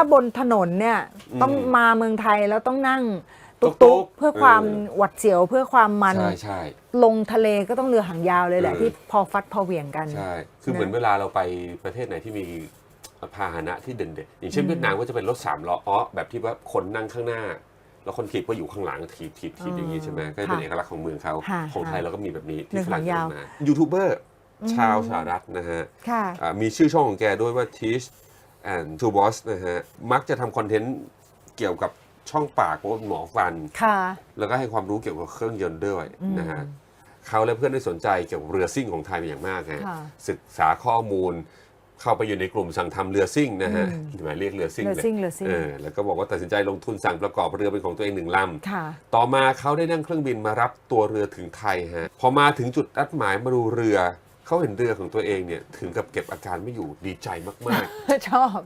ถ้าบนถนนเนี่ยอืมต้องมาเมืองไทยแล้วต้องนั่งตุ๊ตุ๊กกๆๆเพื่อความเออหวัดเสียวเพื่อความมันใช่ใช่ลงทะเลก็ต้องเรือหางยาวเลยแหละเออที่พอฟัดพอเหวี่ยงกันใช่คือนะเหมือนเวลาเราไปประเทศไหนที่มีพาหนะที่เด่นๆอย่างเช่นเวียดนามก็จะเป็นรถสามล้ออ๋อแบบที่ว่าคนนั่งข้างหน้า แล้วคนถีบก็อยู่ข้างหลังถีบถีบถีบอย่างนี้ใช่ไหมก็จะเป็นเอกลักษณ์ของเมืองเขาค่ะของไทยค่ะเราก็มีแบบนี้เรื่ที่องฝรั่งหางยาวทำมายูทูบเบอร์ชาวสหรัฐนะฮะค่ะอ่ามีชื่อช่องของแกด้วยว่า Teach and to Boss นะฮะ มักจะทำคอนเทนต์เกี่ยวกับช่องปากเพราะว่าเป็นหมอฟัน ค่ะ แล้วก็ให้ความรู้เกี่ยวกับเครื่องยนต์ด้วยนะฮะเขาและเพื่อนได้สนใจเกี่ยวกับเรือซิ่งของไทยเป็นอย่างมากฮะค่ะศึกษาข้อมูล เข้าไปอยู่ในกลุ่มสั่งทำเรือซิ่งนะฮะหมายเรียกเรือซิ่งเรือเลยซิ่งเรือซิ่ง เออแล้วก็บอกว่าตัดสินใจลงทุนสั่งประกอบเรือเป็นของตัวเองหนึ่งลำ ค่ะ ต่อมาเขาได้นั่งเครื่องบินมารับตัวเรือถึงไทยฮะ พอมาถึงจุดนัดหมายมาดูเรือ เขาเห็นเรือของตัวเองเนี่ยถึงกับเก็บอาการไม่อยู่ดีใจมากชอบ